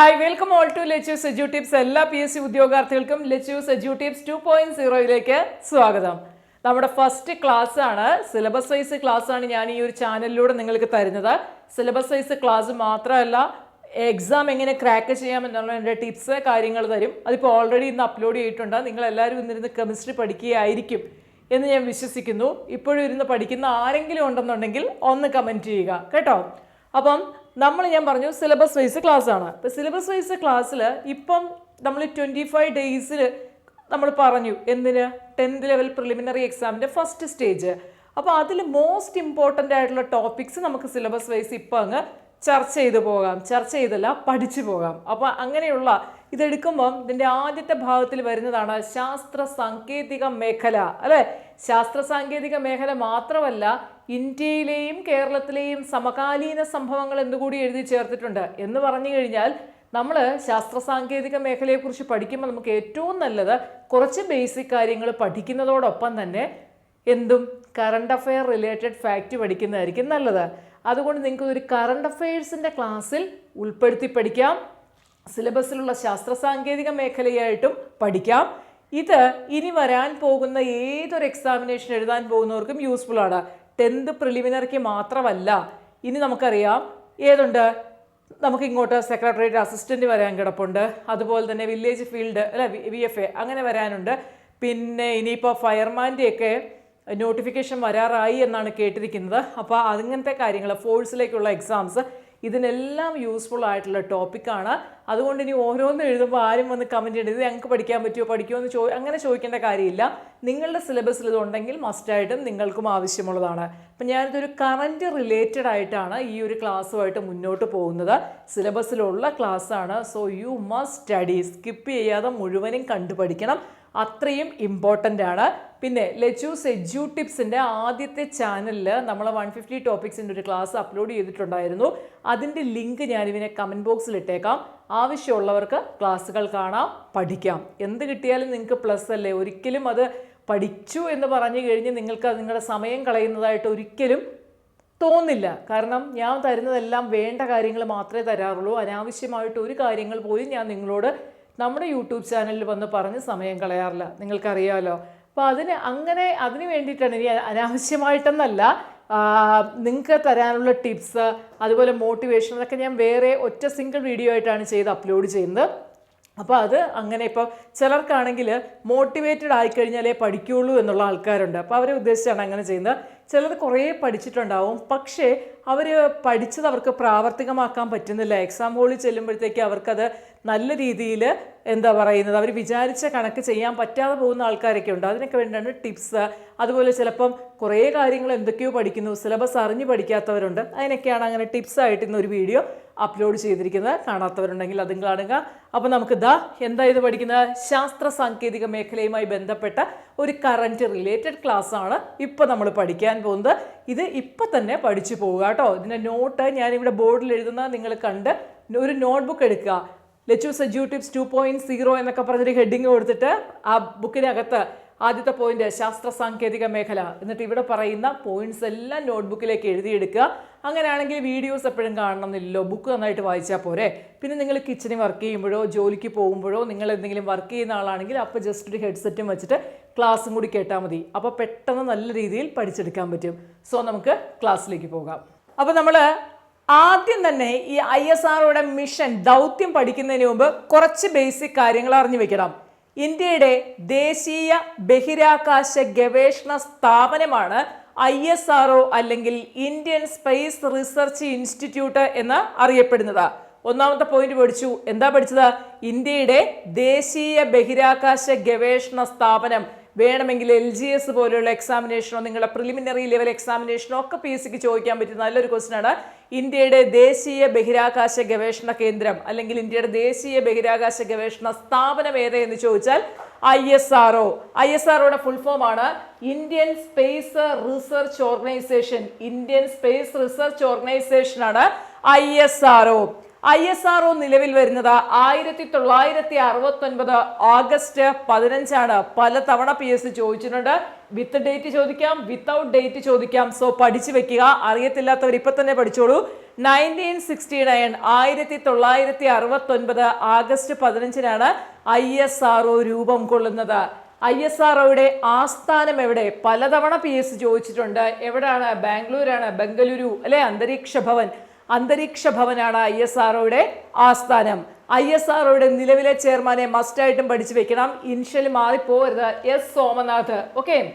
Hi welcome all to Lechus edu tips. എല്ലാ P S C ഉദ്യോഗാർത്ഥികൾക്കും Lechus edu tips two point സീറോയിലേക്ക് സ്വാഗതം. നമ്മുടെ first class ആണ്. Syllabus wise class ആണ് ഞാൻ ഈ ഒരു ചാനലിലൂടെ നിങ്ങൾക്ക് തരുന്നത്. സിലബസ് വൈസ് ക്ലാസ് മാത്രമല്ല എക്സാം എങ്ങനെ ക്രാക്ക് ചെയ്യാം എന്നുള്ളതിന്റെ ടിപ്സ് കാര്യങ്ങൾ തരും. അതിപ്പോൾ ഓൾറെഡി ഇന്ന് അപ്ലോഡ് ചെയ്തിട്ടുണ്ട്. നിങ്ങൾ എല്ലാവരും ഇന്നിരുന്ന് കെമിസ്ട്രി പഠിക്കുകയായിരിക്കും എന്ന് ഞാൻ വിശ്വസിക്കുന്നു. ഇപ്പോഴും ഇരുന്ന് പഠിക്കുന്ന ആരെങ്കിലും ഉണ്ടെന്നുണ്ടെങ്കിൽ ഒന്ന് കമന്റ് ചെയ്യുക. കേട്ടോ? അപ്പം നമ്മൾ ഞാൻ പറഞ്ഞു സിലബസ് വൈസ് ക്ലാസ് ആണ്. സിലബസ് വൈസ് ക്ലാസ്സിൽ ഇപ്പം നമ്മൾ ട്വന്റി ഫൈവ് ഡേയ്സിൽ നമ്മൾ പറഞ്ഞു എന്തിന്? ടെൻത്ത് ലെവൽ പ്രിലിമിനറി എക്സാമിന്റെ ഫസ്റ്റ് സ്റ്റേജ് അപ്പോൾ അതിൽ മോസ്റ്റ് ഇമ്പോർട്ടന്റ് ആയിട്ടുള്ള ടോപ്പിക്സ് നമുക്ക് സിലബസ് വൈസ് ഇപ്പം അങ്ങ് ചർച്ച ചെയ്ത് പോകാം. ചർച്ച ചെയ്തല്ല പഠിച്ചു പോകാം. അപ്പോൾ അങ്ങനെയുള്ള ഇതെടുക്കുമ്പം ഇതിന്റെ ആദ്യത്തെ ഭാഗത്തിൽ വരുന്നതാണ് ശാസ്ത്ര സാങ്കേതിക മേഖല. അല്ലേ? ശാസ്ത്ര സാങ്കേതിക മേഖല മാത്രമല്ല ഇന്ത്യയിലെയും കേരളത്തിലെയും സമകാലീന സംഭവങ്ങൾ എന്നുകൂടി എഴുതി ചേർത്തിട്ടുണ്ട് എന്ന് പറഞ്ഞു കഴിഞ്ഞാൽ നമ്മൾ ശാസ്ത്ര സാങ്കേതിക മേഖലയെക്കുറിച്ച് പഠിക്കുമ്പോൾ നമുക്ക് ഏറ്റവും നല്ലത് കുറച്ച് ബേസിക് കാര്യങ്ങൾ പഠിക്കുന്നതോടൊപ്പം തന്നെ എന്തും കറണ്ട് അഫെയർ റിലേറ്റഡ് ഫാക്റ്റ് പഠിക്കുന്നതായിരിക്കും നല്ലത്. അതുകൊണ്ട് നിങ്ങൾക്ക് ഒരു കറണ്ട് അഫയേഴ്സിന്റെ ക്ലാസ്സിൽ ഉൾപ്പെടുത്തി പഠിക്കാം. സിലബസിലുള്ള ശാസ്ത്ര സാങ്കേതിക മേഖലയായിട്ടും പഠിക്കാം. ഇത് ഇനി വരാൻ പോകുന്ന ഏതൊരു എക്സാമിനേഷൻ എഴുതാൻ പോകുന്നവർക്കും യൂസ്ഫുൾ ആണ്. ടെൻത്ത് പ്രിലിമിനറിക്ക് മാത്രമല്ല. ഇനി നമുക്കറിയാം ഏതുണ്ട്? നമുക്ക് ഇങ്ങോട്ട് സെക്രട്ടേറിയറ്റ് അസിസ്റ്റന്റ് വരാൻ കിടപ്പുണ്ട്. അതുപോലെ തന്നെ വില്ലേജ് ഫീൽഡ് അല്ല വി എഫ് എ അങ്ങനെ വരാനുണ്ട്. പിന്നെ ഇനിയിപ്പോൾ ഫയർമാന്റെയൊക്കെ നോട്ടിഫിക്കേഷൻ വരാറായി എന്നാണ് കേട്ടിരിക്കുന്നത്. അപ്പോൾ അങ്ങനത്തെ കാര്യങ്ങൾ ഫോഴ്സിലേക്കുള്ള എക്സാംസ് ഇതിനെല്ലാം യൂസ്ഫുൾ ആയിട്ടുള്ള ടോപ്പിക്കാണ് അതുകൊണ്ട് ഇനി ഓരോന്നും എഴുതുമ്പോൾ ആരും വന്ന് കമന്റ് ഇത് ഞങ്ങൾക്ക് പഠിക്കാൻ പറ്റുമോ പഠിക്കുമോ എന്ന് ചോ അങ്ങനെ ചോദിക്കേണ്ട കാര്യമില്ല. നിങ്ങളുടെ സിലബസിൽ ഇതുണ്ടെങ്കിൽ മസ്റ്റായിട്ടും നിങ്ങൾക്കും ആവശ്യമുള്ളതാണ്. അപ്പം ഞാനിതൊരു കറന്റ് റിലേറ്റഡ് ആയിട്ടാണ് ഈ ഒരു ക്ലാസ്സുമായിട്ട് മുന്നോട്ട് പോകുന്നത്. സിലബസിലുള്ള ക്ലാസ്സാണ് so you must study skip ചെയ്യാതെ മുഴുവനും കണ്ടു പഠിക്കണം അത്രയും ഇമ്പോർട്ടന്റ് ആണ്. പിന്നെ ലെച്ചൂസ് എജ്യൂ ടിപ്സിന്റെ ആദ്യത്തെ ചാനലിൽ നമ്മൾ വൺ ഫിഫ്റ്റി ടോപ്പിക്സിന്റെ ഒരു ക്ലാസ് അപ്ലോഡ് ചെയ്തിട്ടുണ്ടായിരുന്നു. അതിന്റെ ലിങ്ക് ഞാനിവിനെ കമന്റ് ബോക്സിൽ ഇട്ടേക്കാം. ആവശ്യമുള്ളവർക്ക് ക്ലാസ്സുകൾ കാണാം പഠിക്കാം. എന്ത് കിട്ടിയാലും നിങ്ങൾക്ക് പ്ലസ് അല്ലേ? ഒരിക്കലും അത് പഠിച്ചു എന്ന് പറഞ്ഞു കഴിഞ്ഞ് നിങ്ങൾക്ക് നിങ്ങളുടെ സമയം കളയുന്നതായിട്ട് ഒരിക്കലും തോന്നില്ല. കാരണം ഞാൻ തരുന്നതെല്ലാം വേണ്ട കാര്യങ്ങൾ മാത്രമേ തരാറുള്ളൂ. അനാവശ്യമായിട്ട് ഒരു കാര്യങ്ങൾ പോലും ഞാൻ നിങ്ങളോട് നമ്മുടെ യൂട്യൂബ് ചാനലിൽ വന്ന് പറഞ്ഞ് സമയം കളയാറില്ല. നിങ്ങൾക്കറിയാമല്ലോ അപ്പോൾ അതിന് അങ്ങനെ അതിന് വേണ്ടിയിട്ടാണ് ഇനി അനാവശ്യമായിട്ടെന്നല്ല നിങ്ങൾക്ക് തരാനുള്ള ടിപ്സ് അതുപോലെ മോട്ടിവേഷൻ അതൊക്കെ ഞാൻ വേറെ ഒറ്റ സിംഗിൾ വീഡിയോ ആയിട്ടാണ് ചെയ്ത് അപ്ലോഡ് ചെയ്യുന്നത്. അപ്പോൾ അത് അങ്ങനെ ഇപ്പോൾ ചിലർക്കാണെങ്കിൽ മോട്ടിവേറ്റഡ് ആയിക്കഴിഞ്ഞാലേ പഠിക്കുകയുള്ളൂ എന്നുള്ള ആൾക്കാരുണ്ട്. അപ്പോൾ അവരെ ഉദ്ദേശിച്ചാണ് അങ്ങനെ ചെയ്യുന്നത്. ചിലർ കുറേ പഠിച്ചിട്ടുണ്ടാവും. പക്ഷേ അവർ പഠിച്ചത് അവർക്ക് പ്രാവർത്തികമാക്കാൻ പറ്റുന്നില്ല. എക്സാം ഹോളിൽ ചെല്ലുമ്പോഴത്തേക്ക് അവർക്കത് നല്ല രീതിയിൽ എന്താ പറയുന്നത്? അവർ വിചാരിച്ച കണക്ക് ചെയ്യാൻ പറ്റാതെ പോകുന്ന ആൾക്കാരൊക്കെ ഉണ്ട്. അതിനൊക്കെ വേണ്ടിയാണ് ടിപ്സ്. അതുപോലെ ചിലപ്പം കുറേ കാര്യങ്ങൾ എന്തൊക്കെയോ പഠിക്കുന്നു സിലബസ് അറിഞ്ഞ് പഠിക്കാത്തവരുണ്ട്. അതിനൊക്കെയാണ് അങ്ങനെ ടിപ്സ് ആയിട്ട് ഇന്നൊരു വീഡിയോ അപ്ലോഡ് ചെയ്തിരിക്കുന്നത്. കാണാത്തവരുണ്ടെങ്കിൽ അതും കാണുക. അപ്പോൾ നമുക്ക് ദാ എന്താ ഇത് പഠിക്കുന്നത്? ശാസ്ത്ര സാങ്കേതിക മേഖലയുമായി ബന്ധപ്പെട്ട ഒരു കറന്റ് റിലേറ്റഡ് ക്ലാസ് ആണ് ഇപ്പോൾ നമ്മൾ പഠിക്കാൻ പോകുന്നത്. ഇത് ഇപ്പം തന്നെ പഠിച്ചു പോവുക കേട്ടോ. ഇതിന്റെ നോട്ട് ഞാനിവിടെ ബോർഡിൽ എഴുതുന്ന നിങ്ങൾ കണ്ട് ഒരു നോട്ട്ബുക്ക് എടുക്കുക. Lechu Saju tips two point zero എന്നൊക്കെ പറഞ്ഞൊരു ഹെഡിങ് കൊടുത്തിട്ട് ആ ബുക്കിനകത്ത് ആദ്യത്തെ പോയിന്റ് ശാസ്ത്ര സാങ്കേതിക മേഖല. എന്നിട്ട് ഇവിടെ പറയുന്ന പോയിന്റ്സ് എല്ലാം നോട്ട്ബുക്കിലേക്ക് എഴുതിയെടുക്കുക. അങ്ങനെയാണെങ്കിൽ വീഡിയോസ് എപ്പോഴും കാണണമെന്നില്ലല്ലോ. ബുക്ക് നന്നായിട്ട് വായിച്ചാൽ പോരെ. പിന്നെ നിങ്ങൾ കിച്ചണിൽ വർക്ക് ചെയ്യുമ്പോഴോ ജോലിക്ക് പോകുമ്പോഴോ നിങ്ങൾ എന്തെങ്കിലും വർക്ക് ചെയ്യുന്ന ആളാണെങ്കിൽ അപ്പോൾ ജസ്റ്റ് ഒരു ഹെഡ്സെറ്റും വെച്ചിട്ട് ക്ലാസ്സും കൂടി കേട്ടാൽ മതി. അപ്പോൾ പെട്ടെന്ന് നല്ല രീതിയിൽ പഠിച്ചെടുക്കാൻ പറ്റും. സോ നമുക്ക് ക്ലാസ്സിലേക്ക് പോകാം. അപ്പോൾ നമ്മൾ ആദ്യം തന്നെ ഈ ഐ എസ് ആർഒയുടെ മിഷൻ ദൗത്യം പഠിക്കുന്നതിന് മുമ്പ് കുറച്ച് ബേസിക് കാര്യങ്ങൾ അറിഞ്ഞു വെക്കണം. ഇന്ത്യയുടെ ദേശീയ ബഹിരാകാശ ഗവേഷണ സ്ഥാപനമാണ് ഐ എസ് ആർ അല്ലെങ്കിൽ ഇന്ത്യൻ സ്പേസ് റിസർച്ച് ഇൻസ്റ്റിറ്റ്യൂട്ട് എന്ന് അറിയപ്പെടുന്നത്. ഒന്നാമത്തെ പോയിന്റ് പഠിച്ചു. എന്താ പഠിച്ചത്? ഇന്ത്യയുടെ ദേശീയ ബഹിരാകാശ ഗവേഷണ സ്ഥാപനം വേണമെങ്കിൽ എൽ ജി എസ് പോലെയുള്ള എക്സാമിനേഷനോ നിങ്ങളുടെ പ്രിലിമിനറി ലെവൽ എക്സാമിനേഷനോ ഒക്കെ പി ചോദിക്കാൻ പറ്റുന്ന നല്ലൊരു ക്വസ്റ്റൻ ആണ്. ഇന്ത്യയുടെ ദേശീയ ബഹിരാകാശ ഗവേഷണ കേന്ദ്രം അല്ലെങ്കിൽ ഇന്ത്യയുടെ ദേശീയ ബഹിരാകാശ ഗവേഷണ സ്ഥാപനം ഏതെന്ന് ചോദിച്ചാൽ I S R O I S R ഒയുടെ ഫുൾ ഫോം ആണ് Indian space research organisation Indian space research organisation ആണ് I S R O I S R O നിലവിൽ വരുന്നത് ആയിരത്തി തൊള്ളായിരത്തി അറുപത്തി ഒൻപത് ഓഗസ്റ്റ് പതിനഞ്ചാണ്. പല തവണ പി എസ് ചോദിച്ചിട്ടുണ്ട്. വിത്ത് ഡേറ്റ് ചോദിക്കാം വിത്തൗട്ട് ഡേറ്റ് ചോദിക്കാം. സോ പഠിച്ചു വെക്കുക. അറിയത്തില്ലാത്തവർ ഇപ്പൊ തന്നെ പഠിച്ചോളൂ. നയന്റീൻ സിക്സ്റ്റി നയൻ ആയിരത്തി തൊള്ളായിരത്തി അറുപത്തി ഒൻപത് ആഗസ്റ്റ് പതിനഞ്ചിനാണ് ഐ എസ് ആർ ഒ രൂപം കൊള്ളുന്നത്. ഐ എസ് ആർ ഒയുടെ ആസ്ഥാനം എവിടെ? പലതവണ പി എസ് ചോദിച്ചിട്ടുണ്ട്. എവിടെയാണ് ബാംഗ്ലൂരാണ്. ബംഗളൂരു അല്ലെ? അന്തരീക്ഷ ഭവൻ. അന്തരീക്ഷ ഭവനാണ് ഐ എസ് ആർഒയുടെ ആസ്ഥാനം. ഐ എസ് ആർഒയുടെ നിലവിലെ ചെയർമാനെ മസ്റ്റായിട്ടും പഠിച്ചു വെക്കണം. ഇൻഷ്യൽ മാറിപ്പോകരുത്. എസ് സോമനാഥ്. ഓക്കെ?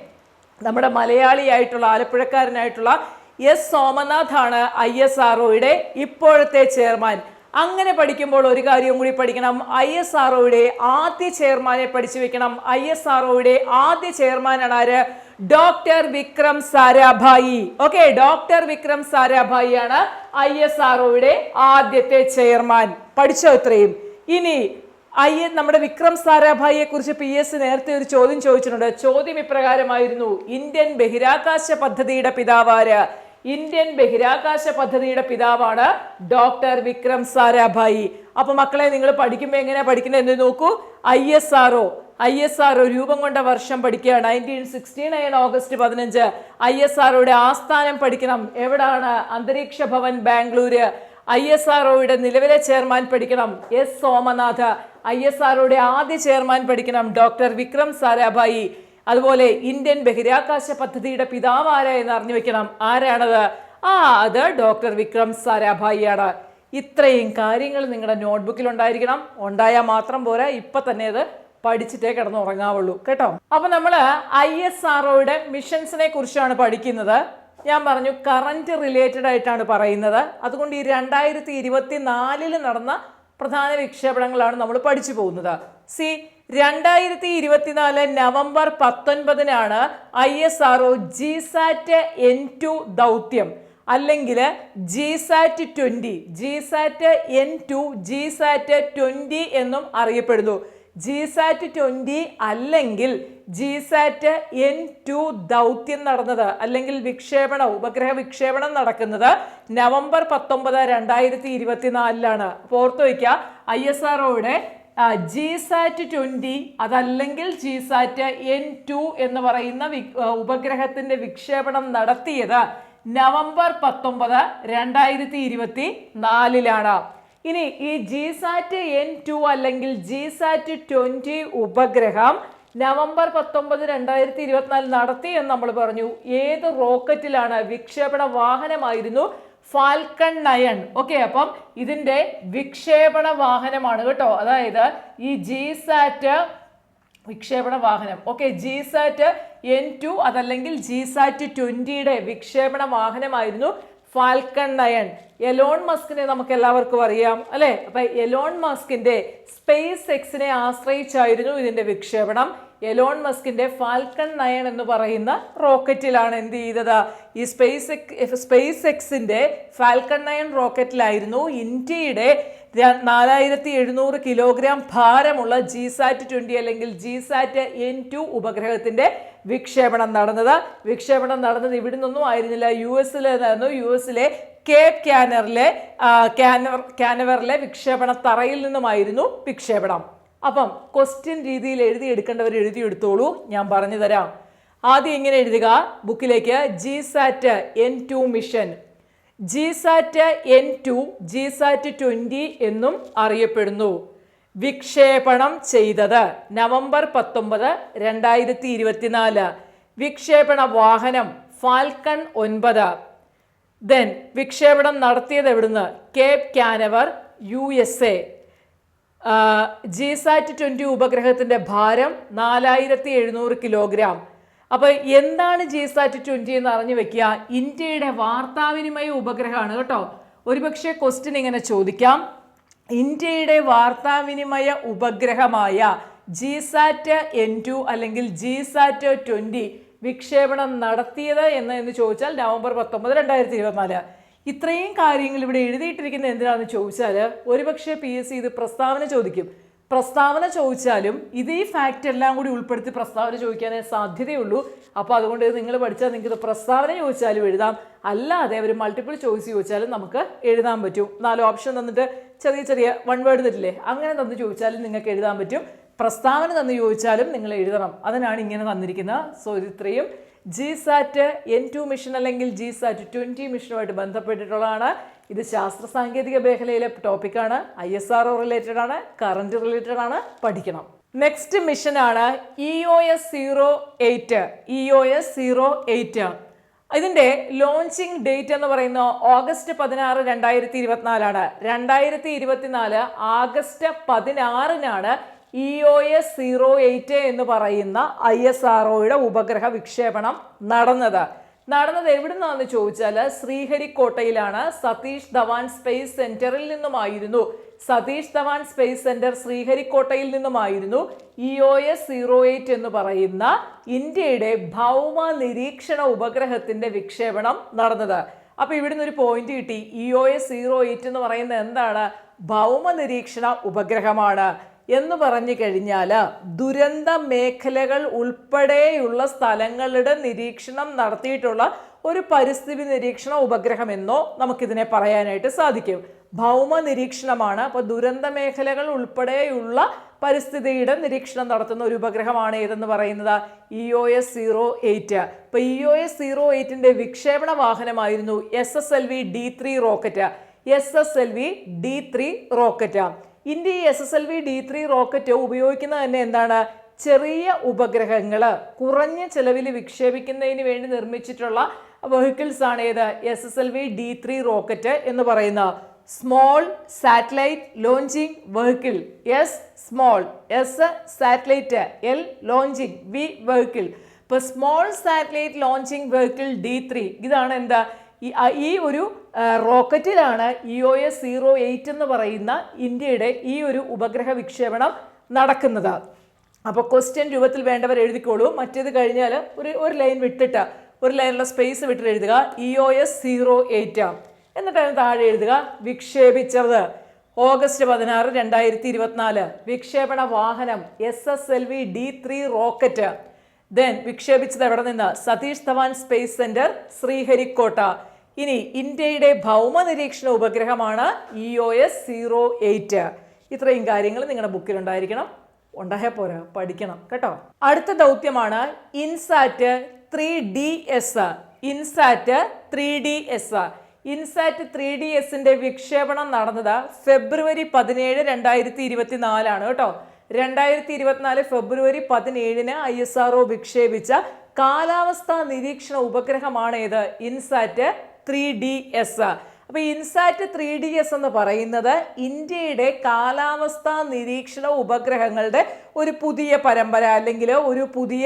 നമ്മുടെ മലയാളിയായിട്ടുള്ള ആലപ്പുഴക്കാരനായിട്ടുള്ള എസ് സോമനാഥ് ആണ് ഐ എസ് ആർഒയുടെ ഇപ്പോഴത്തെ ചെയർമാൻ. അങ്ങനെ പഠിക്കുമ്പോൾ ഒരു കാര്യവും കൂടി പഠിക്കണം. ഐ എസ് ആർഒയുടെ ആദ്യ ചെയർമാനെ പഠിച്ചു വെക്കണം. ഐ എസ് ആർഒയുടെ ആദ്യ ചെയർമാനാണ് ആര്? Doctor Vikram Sarabhai. Okay doctor Vikram Sarabhai ആണ് ഐ എസ് ആർ ഒയുടെ ആദ്യത്തെ ചെയർമാൻ. പഠിച്ചോ ഇത്രയും? ഇനി ഐ നമ്മുടെ വിക്രം സാരാഭായിയെ കുറിച്ച് പി എസ് നേരത്തെ ഒരു ചോദ്യം ചോദിച്ചിട്ടുണ്ട്. ചോദ്യം ഇപ്രകാരമായിരുന്നു. ഇന്ത്യൻ ബഹിരാകാശ പദ്ധതിയുടെ പിതാവാര് ഇന്ത്യൻ ബഹിരാകാശ പദ്ധതിയുടെ പിതാവാണ് ഡോക്ടർ വിക്രം സാരാഭായി. അപ്പൊ മക്കളെ നിങ്ങൾ പഠിക്കുമ്പോൾ എങ്ങനെയാ പഠിക്കുന്നത് എന്ന് നോക്കൂ? I S R O. I S R രൂപം കൊണ്ട വർഷം പഠിക്കുക നയന്റീൻ സിക്സ്റ്റി നയൻ ഓഗസ്റ്റ് പതിനഞ്ച്. ഐ എസ് ആർ ഒയുടെ ആസ്ഥാനം പഠിക്കണം. എവിടാണ് Antariksh Bhavan Bangalore? I S R ഒയുടെ നിലവിലെ ചെയർമാൻ പഠിക്കണം. S Somanath. I S R ഒയുടെ ആദ്യ ചെയർമാൻ പഠിക്കണം ഡോക്ടർ വിക്രം സാരാഭായി. അതുപോലെ ഇന്ത്യൻ ബഹിരാകാശ പദ്ധതിയുടെ പിതാവ് ആരാ എന്ന് അറിഞ്ഞു വെക്കണം. ആരാണത്? ആ അത് ഡോക്ടർ വിക്രം സാരാഭായി ആണ് ഇത്രയും കാര്യങ്ങൾ നിങ്ങളുടെ നോട്ട്ബുക്കിൽ ഉണ്ടായിരിക്കണം. ഉണ്ടായാൽ മാത്രം പോരാ. ഇപ്പം തന്നെ അത് പഠിച്ചിട്ടേ കിടന്ന് ഉറങ്ങാവുള്ളൂ കേട്ടോ? അപ്പൊ നമ്മൾ ഐ എസ് ആർ ഒയുടെ മിഷൻസിനെ കുറിച്ചാണ് പഠിക്കുന്നത്. ഞാൻ പറഞ്ഞു കറണ്ട് റിലേറ്റഡ് ആയിട്ടാണ് പറയുന്നത്. അതുകൊണ്ട് ഈ രണ്ടായിരത്തി ഇരുപത്തി നാലിൽ നടന്ന പ്രധാന വിക്ഷേപണങ്ങളാണ് നമ്മൾ പഠിച്ചു പോകുന്നത്. സി രണ്ടായിരത്തി ഇരുപത്തിനാല് November പത്തൊൻപതിനാണ് I S R O G SAT N two ദൗത്യം. അല്ലെങ്കിൽ G SAT twenty G SAT N two G SAT twenty എന്നും അറിയപ്പെടുന്നു. ജി സാറ്റ് ട്വന്റി അല്ലെങ്കിൽ ജി സാറ്റ് എൻ ടു ദൗത്യം നടന്നത് അല്ലെങ്കിൽ വിക്ഷേപണം ഉപഗ്രഹ വിക്ഷേപണം നടക്കുന്നത് നവംബർ പത്തൊമ്പത് രണ്ടായിരത്തി ഇരുപത്തിനാലിലാണ് അപ്പോൾ ഓർത്ത് വയ്ക്കുക ഐ എസ് ആർ ഒയുടെ ജി സാറ്റ് ട്വന്റി അതല്ലെങ്കിൽ ജി സാറ്റ് എൻ ടു എന്ന് പറയുന്ന ഉപഗ്രഹത്തിന്റെ വിക്ഷേപണം നടത്തിയത് നവംബർ പത്തൊമ്പത് രണ്ടായിരത്തി ഇരുപത്തി നാലിലാണ് ഇനി ഈ ജി സാറ്റ് എൻ ടു അല്ലെങ്കിൽ ജി സാറ്റ് ട്വന്റി ഉപഗ്രഹം നവംബർ പത്തൊമ്പത് രണ്ടായിരത്തി ഇരുപത്തിനാല് നടത്തി എന്ന് നമ്മൾ പറഞ്ഞു. ഏത് റോക്കറ്റിലാണ് വിക്ഷേപണ വാഹനമായിരുന്നു? ഫാൽക്കൺ നയൺ ഓക്കെ അപ്പം ഇതിന്റെ വിക്ഷേപണ വാഹനമാണ് കേട്ടോ. അതായത് ഈ ജി സാറ്റ് വിക്ഷേപണ വാഹനം. Okay G SAT N two അതല്ലെങ്കിൽ ജി സാറ്റ് ട്വന്റിയുടെ വിക്ഷേപണ വാഹനമായിരുന്നു. ഫാൽക്കൺ നയൺ എലോൺ മസ്കിനെ നമുക്ക് എല്ലാവർക്കും അറിയാം അല്ലേ? അപ്പൊ എലോൺ മസ്കിന്റെ സ്പേസ് എക്സിനെ ആശ്രയിച്ചായിരുന്നു ഇതിന്റെ വിക്ഷേപണം. എലോൺ മസ്കിന്റെ ഫാൽക്കൺ നയൺ എന്ന് പറയുന്ന റോക്കറ്റിലാണ് എന്ത് ചെയ്തത്? ഈ സ്പേസ് എക്സ് സ്പേസ് എക്സിന്റെ ഫാൽക്കൺ നയൺ റോക്കറ്റിലായിരുന്നു. ഇന്ത്യയുടെ നാലായിരത്തി എഴുന്നൂറ് കിലോഗ്രാം ഭാരമുള്ള ജി സാറ്റ് ട്വന്റി അല്ലെങ്കിൽ ജി സാറ്റ് എൻ ടു ഉപഗ്രഹത്തിന്റെ വിക്ഷേപണം നടന്നത്. വിക്ഷേപണം നടന്നത് ഇവിടെ നിന്നൊന്നും ആയിരുന്നില്ല. യു എസിലായിരുന്നു. യു എസിലെ കേപ്പ് ക്യാനറിലെ ക്യാനവർ ക്യാനവറിലെ വിക്ഷേപണ തറയിൽ നിന്നുമായിരുന്നു വിക്ഷേപണം. അപ്പം ക്വസ്റ്റ്യൻ രീതിയിൽ എഴുതി എടുക്കേണ്ടവർ എഴുതിയെടുത്തോളൂ ഞാൻ പറഞ്ഞു തരാം. ആദ്യം ഇങ്ങനെ എഴുതുക. ബുക്കിലേക്ക് G SAT N two mission G SAT N two G SAT twenty എന്നും അറിയപ്പെടുന്നു. വിക്ഷേപണം ചെയ്തത് നവംബർ പത്തൊമ്പത് രണ്ടായിരത്തി ഇരുപത്തിനാല് വിക്ഷേപണ വാഹനം ഫാൽക്കൺ ഒൻപത്. ദെൻ വിക്ഷേപണം നടത്തിയത് എവിടുന്ന്? Cape Canaveral U S A G SAT twenty ഉപഗ്രഹത്തിന്റെ ഭാരം നാലായിരത്തി എഴുന്നൂറ് കിലോഗ്രാം അപ്പോൾ എന്താണ് ജി സാറ്റ് ട്വന്റി എന്ന് അറിഞ്ഞു വെക്കുക? ഇന്ത്യയുടെ വാർത്താവിനിമയ ഉപഗ്രഹമാണ് കേട്ടോ. ഒരുപക്ഷെ ക്വസ്റ്റ്യൻ ഇങ്ങനെ ചോദിക്കാം. ഇന്ത്യയുടെ വാർത്താവിനിമയ ഉപഗ്രഹമായ ജി സാറ്റ് എൻ ടു അല്ലെങ്കിൽ ജി സാറ്റ് ട്വന്റി വിക്ഷേപണം നടത്തിയത് എന്ന് ചോദിച്ചാൽ നവംബർ പത്തൊമ്പത് രണ്ടായിരത്തി ഇരുപത്തിനാല്. ഇത്രയും കാര്യങ്ങൾ ഇവിടെ എഴുതിയിട്ടിരിക്കുന്നത് എന്തിനാണെന്ന് ചോദിച്ചാൽ ഒരുപക്ഷെ പി എസ് സി ഇത് പ്രസ്താവന ചോദിക്കും. പ്രസ്താവന ചോദിച്ചാലും ഇതേ ഫാക്റ്റ് എല്ലാം കൂടി ഉൾപ്പെടുത്തി പ്രസ്താവന ചോദിക്കാനേ സാധ്യതയുള്ളൂ. അപ്പോൾ അതുകൊണ്ട് നിങ്ങൾ പഠിച്ചാൽ നിങ്ങൾക്ക് പ്രസ്താവന ചോദിച്ചാലും എഴുതാം. അല്ലാതെ അവർ മൾട്ടിപ്പിൾ ചോയ്സ് ചോദിച്ചാലും നമുക്ക് എഴുതാൻ പറ്റും. നാല് ഓപ്ഷൻ തന്നിട്ട് ചെറിയ ചെറിയ വൺ വേർഡ് തരില്ലേ? അങ്ങനെ തന്നു ചോദിച്ചാലും നിങ്ങൾക്ക് എഴുതാൻ പറ്റും. പ്രസ്താവന തന്നു ചോദിച്ചാലും നിങ്ങൾ എഴുതണം. അതിനാണ് ഇങ്ങനെ തന്നിരിക്കുന്നത്. സോ ഇത് ഇത്രയും G SAT N two mission അല്ലെങ്കിൽ ജി സാറ്റ് ട്വന്റി മിഷനുമായിട്ട് ബന്ധപ്പെട്ടിട്ടുള്ളതാണ്. ഇത് ശാസ്ത്ര സാങ്കേതിക മേഖലയിലെ ടോപ്പിക്കാണ് I S R O related ആണ്. കറണ്ട് റിലേറ്റഡ് ആണ്. പഠിക്കണം. Next മിഷനാണ് E O S zero eight E O S zero eight ഇതിന്റെ ലോഞ്ചിങ് ഡേറ്റ് എന്ന് പറയുന്ന ഓഗസ്റ്റ് പതിനാറ് രണ്ടായിരത്തി ഇരുപത്തിനാലാണ്. രണ്ടായിരത്തി ഇരുപത്തിനാല് August പതിനാറിനാണ് E O S zero eight എന്ന് പറയുന്ന ഐ എസ് ആർ ഒയുടെ ഉപഗ്രഹ വിക്ഷേപണം നടന്നത്. നടന്നത് എവിടുന്നാന്ന് ചോദിച്ചാൽ ശ്രീഹരിക്കോട്ടയിലാണ്. സതീഷ് ധവാൻ സ്പേസ് സെന്ററിൽ നിന്നുമായിരുന്നു. സതീഷ് ധവാൻ സ്പേസ് സെന്റർ ശ്രീഹരിക്കോട്ടയിൽ നിന്നുമായിരുന്നു. E O S zero eight എന്ന് പറയുന്ന ഇന്ത്യയുടെ ഭൗമ നിരീക്ഷണ ഉപഗ്രഹത്തിന്റെ വിക്ഷേപണം നടന്നത്. അപ്പൊ ഇവിടുന്ന് ഒരു പോയിന്റ് കിട്ടി. E O S zero eight എന്ന് പറയുന്നത് എന്താണ്? ഭൗമ നിരീക്ഷണ ഉപഗ്രഹമാണ്. എന്ന് പറഞ്ഞു കഴിഞ്ഞാൽ ദുരന്ത മേഖലകൾ ഉൾപ്പെടെയുള്ള സ്ഥലങ്ങളുടെ നിരീക്ഷണം നടത്തിയിട്ടുള്ള ഒരു പരിസ്ഥിതി നിരീക്ഷണ ഉപഗ്രഹം എന്നോ നമുക്കിതിനെ പറയാനായിട്ട് സാധിക്കും. ഭൗമ നിരീക്ഷണമാണ്. അപ്പോൾ ദുരന്ത മേഖലകൾ ഉൾപ്പെടെയുള്ള പരിസ്ഥിതിയുടെ നിരീക്ഷണം നടത്തുന്ന ഒരു ഉപഗ്രഹമാണ് ഏതെന്ന് പറയുന്നത്? E O S zero eight അപ്പോൾ ഇ ഒ എസ് സീറോ എയ്റ്റിന്റെ വിക്ഷേപണ വാഹനമായിരുന്നു S S L V D three rocket S S L V D three rocket India S S L V D three rocket ഉപയോഗിക്കുന്നത് തന്നെ എന്താണ്? ചെറിയ ഉപഗ്രഹങ്ങൾ കുറഞ്ഞ ചെലവിൽ വിക്ഷേപിക്കുന്നതിന് വേണ്ടി നിർമ്മിച്ചിട്ടുള്ള വെഹിക്കിൾസ് ആണ് ഏത്? S S L V D three rocket എന്ന് പറയുന്ന small satellite launching vehicle S small S satellite L launching V vehicle ഇപ്പോൾ small satellite launching vehicle D three ഇതാണ് എന്താ? ഈ ഒരു റോക്കറ്റിലാണ് E O S zero eight എന്ന് പറയുന്ന ഇന്ത്യയുടെ ഈ ഒരു ഉപഗ്രഹ വിക്ഷേപണം നടക്കുന്നത്. അപ്പോൾ ക്വസ്റ്റ്യൻ രൂപത്തിൽ വേണ്ടവർ എഴുതിക്കോളൂ. മറ്റേത് കഴിഞ്ഞാൽ ഒരു ഒരു ലൈൻ വിട്ടിട്ട് ഒരു ലൈനുള്ള സ്പേസ് വിട്ടിട്ട് എഴുതുക. E O S zero eight എന്നിട്ട് അതിന് താഴെ എഴുതുക വിക്ഷേപിച്ചത് ഓഗസ്റ്റ് പതിനാറ് രണ്ടായിരത്തി ഇരുപത്തിനാല് വിക്ഷേപണ വാഹനം S S L V D three rocket then വിക്ഷേപിച്ചത് എവിടെ നിന്ന്? Satish Dhawan space centre Sriharikota. ഇനി ഇന്ത്യയുടെ ഭൗമ നിരീക്ഷണ ഉപഗ്രഹമാണ് E O S zero eight ഇത്രയും കാര്യങ്ങൾ നിങ്ങളുടെ ബുക്കിൽ ഉണ്ടായിരിക്കണം. ഉണ്ടായാൽ പോരാ പഠിക്കണം കേട്ടോ. അടുത്ത ദൗത്യമാണ് INSAT three D S. INSAT three D S. INSAT three D എസിന്റെ വിക്ഷേപണം നടന്നത് ഫെബ്രുവരി പതിനേഴ് രണ്ടായിരത്തി ഇരുപത്തി നാലാണ് കേട്ടോ. രണ്ടായിരത്തി ഇരുപത്തിനാല് ഫെബ്രുവരി പതിനേഴിന് ഐ എസ് ആർ വിക്ഷേപിച്ച കാലാവസ്ഥാ നിരീക്ഷണ ഉപഗ്രഹമാണ് ഇത് ഇൻസാറ്റ് ത്രീ ഡി എസ്. അപ്പൊ ഇൻസാറ്റ് ത്രീ ഡി എസ് എന്ന് പറയുന്നത് ഇന്ത്യയുടെ കാലാവസ്ഥാ നിരീക്ഷണ ഉപഗ്രഹങ്ങളുടെ ഒരു പുതിയ പരമ്പര അല്ലെങ്കിൽ ഒരു പുതിയ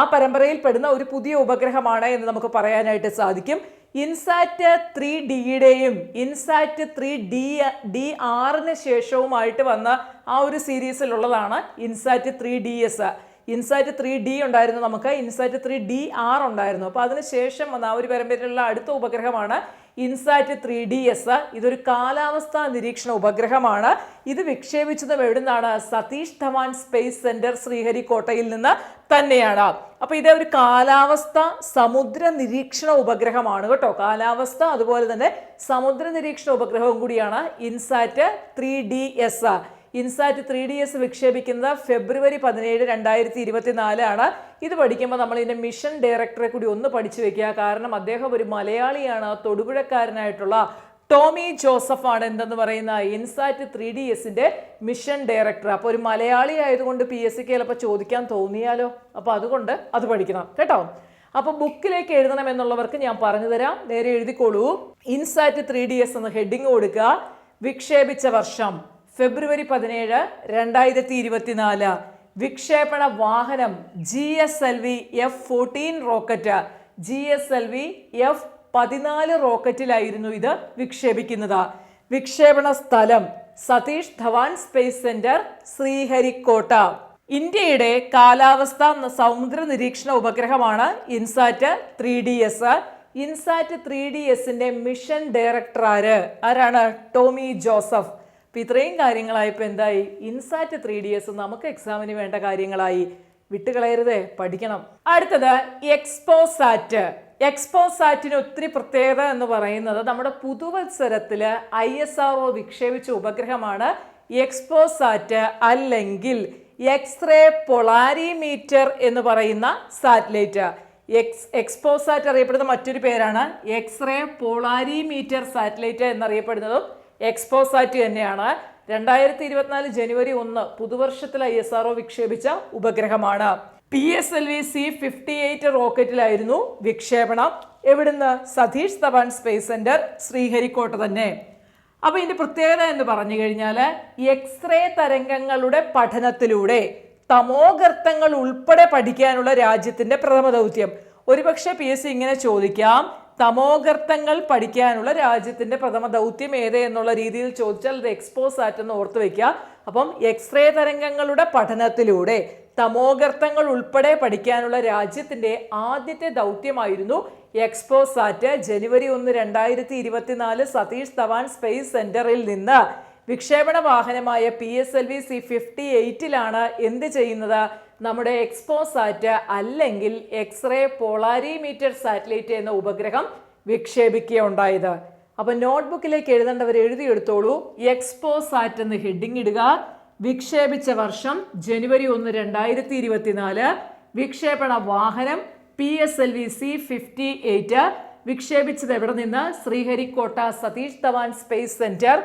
ആ പരമ്പരയിൽ പെടുന്ന ഒരു പുതിയ ഉപഗ്രഹമാണ് എന്ന് നമുക്ക് പറയാനായിട്ട് സാധിക്കും. ഇൻസാറ്റ് ത്രീ ഡിയുടെയും ഇൻസാറ്റ് ത്രീ ഡി ഡി ആറിന് ശേഷവുമായിട്ട് വന്ന ആ ഒരു സീരീസിലുള്ളതാണ് INSAT three D S. INSAT three D ഉണ്ടായിരുന്നു നമുക്ക്. ഇൻസൈറ്റ് ത്രീ ഡി ആർ ഉണ്ടായിരുന്നു. അപ്പോൾ അതിന് ശേഷം വന്ന ആ ഒരു പരമ്പരയിലുള്ള അടുത്ത ഉപഗ്രഹമാണ് ഇൻസാറ്റ് ത്രീ ഡി എസ് ഇതൊരു കാലാവസ്ഥാ നിരീക്ഷണ ഉപഗ്രഹമാണ്. ഇത് വിക്ഷേപിച്ചതും എവിടുന്നാണ്? സതീഷ് ധവാൻ സ്പേസ് സെന്റർ ശ്രീഹരിക്കോട്ടയിൽ നിന്ന് തന്നെയാണ്. അപ്പോൾ ഇത് ഒരു കാലാവസ്ഥ സമുദ്ര നിരീക്ഷണ ഉപഗ്രഹമാണ് കേട്ടോ. കാലാവസ്ഥ അതുപോലെ തന്നെ സമുദ്ര നിരീക്ഷണ ഉപഗ്രഹവും കൂടിയാണ് INSAT three D S INSAT three D S വിക്ഷേപിക്കുന്നത് ഫെബ്രുവരി പതിനേഴ് രണ്ടായിരത്തി ഇരുപത്തിനാല് ആണ്. ഇത് പഠിക്കുമ്പോൾ നമ്മൾ ഇതിന്റെ മിഷൻ ഡയറക്ടറെ കൂടി ഒന്ന് പഠിച്ചു വെക്കുക. കാരണം അദ്ദേഹം ഒരു മലയാളിയാണ്. തൊടുപുഴക്കാരനായിട്ടുള്ള ടോമി ജോസഫ് ആണ് എന്തെന്ന് പറയുന്ന ഇൻസാറ്റ് ത്രീ ഡി എസിന്റെ മിഷൻ ഡയറക്ടർ അപ്പോൾ ഒരു മലയാളി ആയതുകൊണ്ട് പി എസ് സിക്ക് ചിലപ്പോൾ ചോദിക്കാൻ തോന്നിയാലോ? അപ്പോൾ അതുകൊണ്ട് അത് പഠിക്കണം. കേട്ടോ? അപ്പോൾ ബുക്കിലേക്ക് എഴുതണം എന്നുള്ളവർക്ക് ഞാൻ പറഞ്ഞു തരാം. നേരെ എഴുതിക്കോളൂ. ഇൻസാറ്റ് ത്രീ ഡി എസ് എന്ന ഹെഡിങ് കൊടുക്കുക. വിക്ഷേപിച്ച വർഷം. ഫെബ്രുവരി പതിനേഴ് രണ്ടായിരത്തി ഇരുപത്തിനാല് വിക്ഷേപണ വാഹനം G S L V F fourteen rocket. G S L V F പതിനാല് റോക്കറ്റിലായിരുന്നു ഇത് വിക്ഷേപിക്കുന്നത്. വിക്ഷേപണ സ്ഥലം സതീഷ് ധവാൻ സ്പേസ് സെന്റർ ശ്രീഹരിക്കോട്ട. ഇന്ത്യയുടെ കാലാവസ്ഥ സമുദ്ര നിരീക്ഷണ ഉപഗ്രഹമാണ് INSAT three D S. INSAT three D എസിന്റെ മിഷൻ ഡയറക്ടർ ആര് ആരാണ്? Tommy Joseph. അപ്പം ഇത്രയും കാര്യങ്ങളായപ്പോൾ എന്തായി? ഇൻസാറ്റ് ത്രീ ഡി എസ് നമുക്ക് എക്സാമിന് വേണ്ട കാര്യങ്ങളായി. വിട്ടുകളയരുതേ പഠിക്കണം. അടുത്തത് എക്സ്പോസാറ്റ് എക്സ്പോസാറ്റിന് ഒത്തിരി പ്രത്യേകത എന്ന് പറയുന്നത് നമ്മുടെ പുതുവത്സരത്തിൽ ഐ എസ് ആർ ഒ വിക്ഷേപിച്ച ഉപഗ്രഹമാണ് എക്സ്പോസാറ്റ് അല്ലെങ്കിൽ എക്സ്റേ പൊളാരിമീറ്റർ എന്ന് പറയുന്ന സാറ്റലൈറ്റ്. എക്സ് എക്സ്പോസാറ്റ് അറിയപ്പെടുന്ന മറ്റൊരു പേരാണ് എക്സ്റേ പോളാരിമീറ്റർ സാറ്റലൈറ്റ് എന്നറിയപ്പെടുന്നതും എക്സ്പോസാറ്റ് തന്നെയാണ്. രണ്ടായിരത്തി ഇരുപത്തിനാല് ജനുവരി ഒന്ന് പുതുവർഷത്തിൽ ഐ എസ് ആർ വിക്ഷേപിച്ച ഉപഗ്രഹമാണ്. P S L V C fifty eight റോക്കറ്റിലായിരുന്നു വിക്ഷേപണം. എവിടുന്ന്? സതീഷ് ധവാൻ സ്പേസ് സെന്റർ ശ്രീഹരിക്കോട്ട തന്നെ. അപ്പൊ ഇതിന്റെ പ്രത്യേകത എന്ന് പറഞ്ഞു കഴിഞ്ഞാൽ എക്സ്റേ തരംഗങ്ങളുടെ പഠനത്തിലൂടെ തമോഗർത്തങ്ങൾ ഉൾപ്പെടെ പഠിക്കാനുള്ള രാജ്യത്തിന്റെ പ്രഥമ ദൗത്യം ഒരുപക്ഷെ പി എസ് സി ഇങ്ങനെ ചോദിക്കാം തമോഗർത്തങ്ങൾ പഠിക്കാനുള്ള രാജ്യത്തിന്റെ പ്രഥമ ദൗത്യം ഏത് എന്നുള്ള രീതിയിൽ ചോദിച്ചാൽ അത് എക്സ്പോസ് ആറ്റ് എന്ന് ഓർത്ത് വെക്കുക. അപ്പം എക്സ്റേ തരംഗങ്ങളുടെ പഠനത്തിലൂടെ തമോഗർത്തങ്ങൾ ഉൾപ്പെടെ പഠിക്കാനുള്ള രാജ്യത്തിന്റെ ആദ്യത്തെ ദൗത്യമായിരുന്നു എക്സ്പോസാറ്റ് ജനുവരി ഒന്ന് രണ്ടായിരത്തി ഇരുപത്തിനാല് സതീഷ് ധവാൻ സ്പേസ് സെന്ററിൽ നിന്ന്. വിക്ഷേപണ വാഹനമായ P S L V C fifty എയ്റ്റിലാണ് എന്ത് ചെയ്യുന്നത്? നമ്മുടെ എക്സ്പോസാറ്റ് അല്ലെങ്കിൽ എക്സ്റേ പോളാരിമീറ്റർ സാറ്റലൈറ്റ് എന്ന ഉപഗ്രഹം വിക്ഷേപിക്കുകയുണ്ടായത്. അപ്പൊ നോട്ട്ബുക്കിലേക്ക് എഴുതേണ്ടവർ എഴുതിയെടുത്തോളൂ. എക്സ്പോസാറ്റ് എന്ന് ഹെഡിങ് ഇടുക. വിക്ഷേപിച്ച വർഷം ജനുവരി ഒന്ന് രണ്ടായിരത്തി ഇരുപത്തിനാല് വിക്ഷേപണ വാഹനം P S L V C fifty eight വിക്ഷേപിച്ചത് എവിടെ നിന്ന്? Sriharikota Satish Dhawan space centre.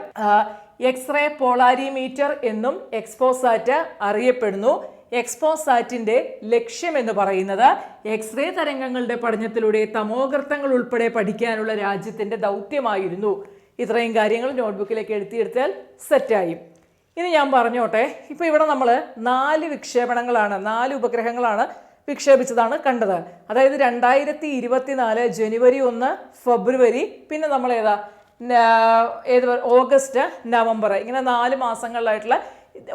X-ray polarimeter എന്നും എക്സ്പോസാറ്റ് അറിയപ്പെടുന്നു. എക്സ്പോസാറ്റിന്റെ ലക്ഷ്യം എന്ന് പറയുന്നത് എക്സ്റേ തരംഗങ്ങളുടെ പഠനത്തിലൂടെ തമോഗർത്തങ്ങൾ ഉൾപ്പെടെ പഠിക്കാനുള്ള രാജ്യത്തിന്റെ ദൗത്യമായിരുന്നു. ഇത്രയും കാര്യങ്ങൾ നോട്ട്ബുക്കിലേക്ക് എഴുതിയെടുത്താൽ സെറ്റായി. ഇനി ഞാൻ പറഞ്ഞോട്ടെ ഇപ്പോൾ ഇവിടെ നമ്മൾ നാല് വിക്ഷേപണങ്ങളാണ് നാല് ഉപഗ്രഹങ്ങളാണ് വിക്ഷേപിച്ചതാണ് കണ്ടത്. അതായത് രണ്ടായിരത്തി ഇരുപത്തിനാല് ജനുവരി ഒന്ന് ഫെബ്രുവരി പിന്നെ നമ്മൾ ഏതാ ഏത് ഓഗസ്റ്റ് നവംബർ ഇങ്ങനെ നാല് മാസങ്ങളിലായിട്ടുള്ള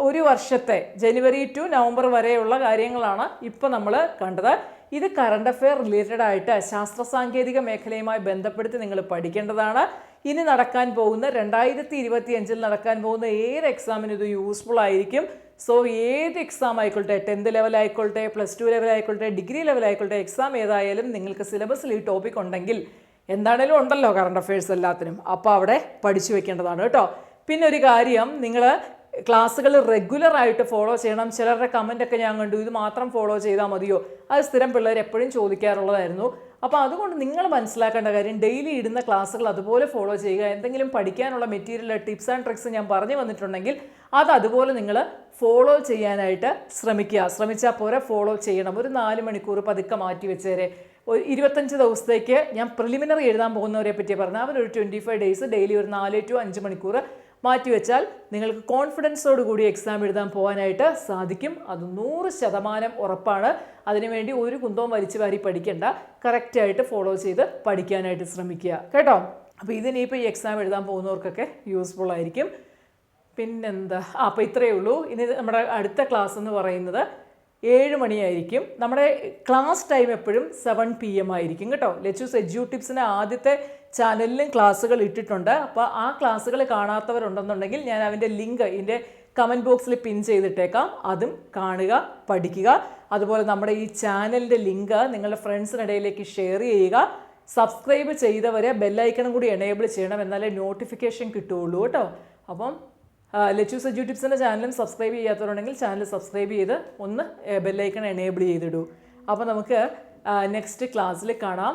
ഒരു വർഷത്തെ ജനുവരി ടു നവംബർ വരെയുള്ള കാര്യങ്ങളാണ് ഇപ്പോൾ നമ്മൾ കണ്ടത്. ഇത് കറണ്ട് അഫെയർ റിലേറ്റഡ് ആയിട്ട് ശാസ്ത്ര സാങ്കേതിക മേഖലയുമായി ബന്ധപ്പെടുത്തി നിങ്ങൾ പഠിക്കേണ്ടതാണ്. ഇനി നടക്കാൻ പോകുന്ന രണ്ടായിരത്തി ഇരുപത്തി അഞ്ചിൽ നടക്കാൻ പോകുന്ന ഏത് എക്സാമിനും ഇത് യൂസ്ഫുൾ ആയിരിക്കും. സോ ഏത് എക്സാം ആയിക്കോട്ടെ ടെൻത്ത് ലെവൽ ആയിക്കോട്ടെ പ്ലസ് ടു ലെവൽ ആയിക്കോട്ടെ ഡിഗ്രി ലെവൽ ആയിക്കോട്ടെ എക്സാം ഏതായാലും നിങ്ങൾക്ക് സിലബസിൽ ഈ ടോപ്പിക് ഉണ്ടെങ്കിൽ എന്താണേലും ഉണ്ടല്ലോ കറണ്ട് അഫയേഴ്സ് എല്ലാത്തിനും. അപ്പോൾ അവിടെ പഠിച്ചു വെക്കേണ്ടതാണ് കേട്ടോ. പിന്നെ ഒരു കാര്യം നിങ്ങൾ ക്ലാസ്സുകൾ റെഗുലർ ആയിട്ട് ഫോളോ ചെയ്യണം. ചിലരുടെ കമന്റ് ഒക്കെ ഞാൻ കണ്ടു. ഇത് മാത്രം ഫോളോ ചെയ്താൽ മതിയോ? അത് സ്ഥിരം പിള്ളേർ എപ്പോഴും ചോദിക്കാറുള്ളതായിരുന്നു. അപ്പോൾ അതുകൊണ്ട് നിങ്ങൾ മനസ്സിലാക്കേണ്ട കാര്യം ഡെയിലി ഇടുന്ന ക്ലാസ്സുകൾ അതുപോലെ ഫോളോ ചെയ്യുക. എന്തെങ്കിലും പഠിക്കാനുള്ള മെറ്റീരിയൽ ടിപ്സ് ആൻഡ് ട്രിക്സ് ഞാൻ പറഞ്ഞു വന്നിട്ടുണ്ടെങ്കിൽ അത് അതുപോലെ നിങ്ങൾ ഫോളോ ചെയ്യാനായിട്ട് ശ്രമിക്കുക. ശ്രമിച്ചാൽ പോരെ ഫോളോ ചെയ്യണം. ഒരു നാല് മണിക്കൂർ പതുക്കെ മാറ്റി വെച്ചേരെ. ഒരു ഇരുപത്തഞ്ച് ദിവസത്തേക്ക് ഞാൻ പ്രിലിമിനറി എഴുതാൻ പോകുന്നവരെ പറ്റി പറഞ്ഞാൽ അവരൊരു ട്വന്റി ഫൈവ് ഡേയ്സ് ഡെയിലി ഒരു നാല് ടു അഞ്ച് മണിക്കൂർ മാറ്റി വെച്ചാൽ നിങ്ങൾക്ക് കോൺഫിഡൻസോട് കൂടി എക്സാം എഴുതാൻ പോകാനായിട്ട് സാധിക്കും. അത് നൂറ് ശതമാനം ഉറപ്പാണ്. അതിനുവേണ്ടി ഒരു കുന്തവും വലിച്ചു വാരി പഠിക്കേണ്ട. കറക്റ്റായിട്ട് ഫോളോ ചെയ്ത് പഠിക്കാനായിട്ട് ശ്രമിക്കുക. കേട്ടോ? അപ്പോൾ ഇതിനിപ്പോൾ ഈ എക്സാം എഴുതാൻ പോകുന്നവർക്കൊക്കെ യൂസ്ഫുൾ ആയിരിക്കും. പിന്നെന്താ? ആ അപ്പോൾ ഇത്രയേ ഉള്ളൂ. ഇനി നമ്മുടെ അടുത്ത ക്ലാസ് എന്ന് പറയുന്നത് ഏഴ് മണിയായിരിക്കും. നമ്മുടെ ക്ലാസ് ടൈം എപ്പോഴും സെവൻ പി എം ആയിരിക്കും. കേട്ടോ? ലെച്ചൂസ് സെജ്യൂ ടിപ്സിന് ആദ്യത്തെ ചാനലിലും ക്ലാസ്സുകൾ ഇട്ടിട്ടുണ്ട്. അപ്പോൾ ആ ക്ലാസ്സുകൾ കാണാത്തവരുണ്ടെന്നുണ്ടെങ്കിൽ ഞാൻ അതിന്റെ ലിങ്ക് ഇതിന്റെ കമന്റ് ബോക്സിൽ പിൻ ചെയ്തിട്ടേക്കാം. അതും കാണുക പഠിക്കുക. അതുപോലെ നമ്മുടെ ഈ ചാനലിന്റെ ലിങ്ക് നിങ്ങളുടെ ഫ്രണ്ട്സിനിടയിലേക്ക് ഷെയർ ചെയ്യുക. സബ്സ്ക്രൈബ് ചെയ്തവരെ ബെല്ലൈക്കണം കൂടി എനേബിൾ ചെയ്യണം എന്നാലേ നോട്ടിഫിക്കേഷൻ കിട്ടുകയുള്ളൂ കേട്ടോ. അപ്പം ലച്ചു സജു ടിപ്സിന്റെ ചാനലും സബ്സ്ക്രൈബ് ചെയ്യാത്തവരുണ്ടെങ്കിൽ ചാനൽ സബ്സ്ക്രൈബ് ചെയ്ത് ഒന്ന് ബെല്ലൈക്കൺ എനേബിൾ ചെയ്തിടൂ. അപ്പോൾ നമുക്ക് നെക്സ്റ്റ് ക്ലാസ്സിൽ കാണാം.